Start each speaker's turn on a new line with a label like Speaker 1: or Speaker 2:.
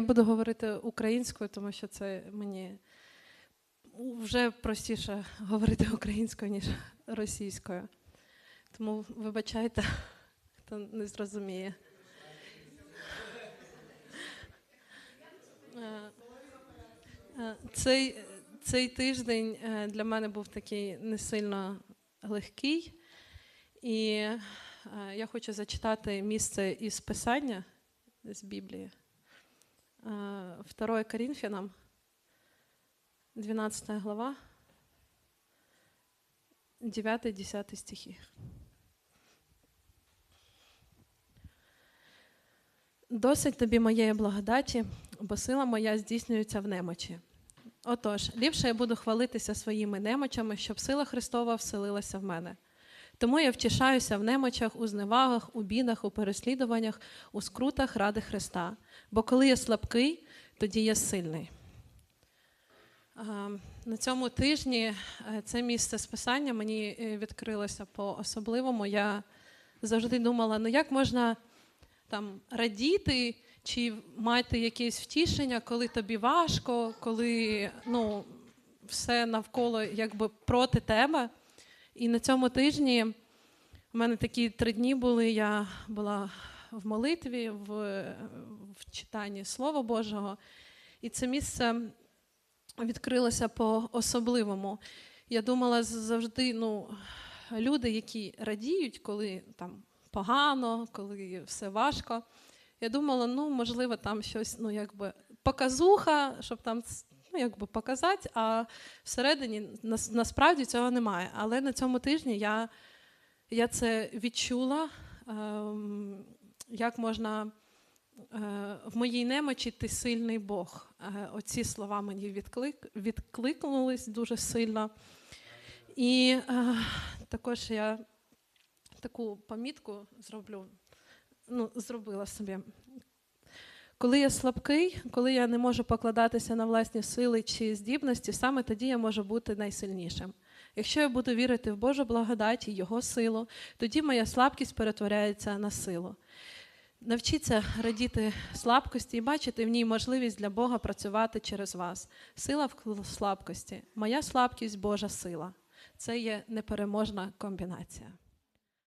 Speaker 1: Я буду говорити українською, тому що це мені вже простіше говорити українською, ніж російською. Тому вибачайте, хто не зрозуміє. Е, е, Цей, цей тиждень е, для мене був такий не сильно легкий. І я хочу зачитати місце із Писання з Біблії. Е, 2 Коринфянам, 12 глава, 9-10 стихи. Досить тобі моєї благодаті, бо сила моя здійснюється в немочі. Отож, ліпше я буду хвалитися своїми немочами, щоб сила Христова вселилася в мене. Тому я втішаюся в немочах, у зневагах, у бідах, у переслідуваннях, у скрутах ради Христа. Бо коли я слабкий, тоді я сильний. На цьому тижні е, це місце списання мені е, відкрилося по-особливому. Я завжди думала, ну як можна там радіти чи мати якесь втішення, коли тобі важко, коли ну, все навколо якби проти тебе. І на цьому тижні у мене такі три дні були. Я була в молитві, в, в читанні Слова Божого, і це місце відкрилося по-особливому. Я думала завжди, ну, люди, які радіють, коли там погано, коли все важко. Я думала, ну, можливо, там щось, ну, якби показуха, щоб там ну, якби показати, а всередині нас, насправді цього немає. Але на цьому тижні я, я це відчула, ем, як можна е, в моїй немочі ти сильний Бог. Е, оці слова мені відклик, відкликнулись дуже сильно. І е, також я таку помітку зроблю, ну, зробила собі. Коли я слабкий, коли я не можу покладатися на власні сили чи здібності, саме тоді я можу бути найсильнішим. Якщо я буду вірити в Божу благодать і Його силу, тоді моя слабкість перетворяється на силу. Навчіться радіти слабкості і бачити в ній можливість для Бога працювати через вас. Сила в слабкості. Моя слабкість Божа сила. Це є непереможна комбінація.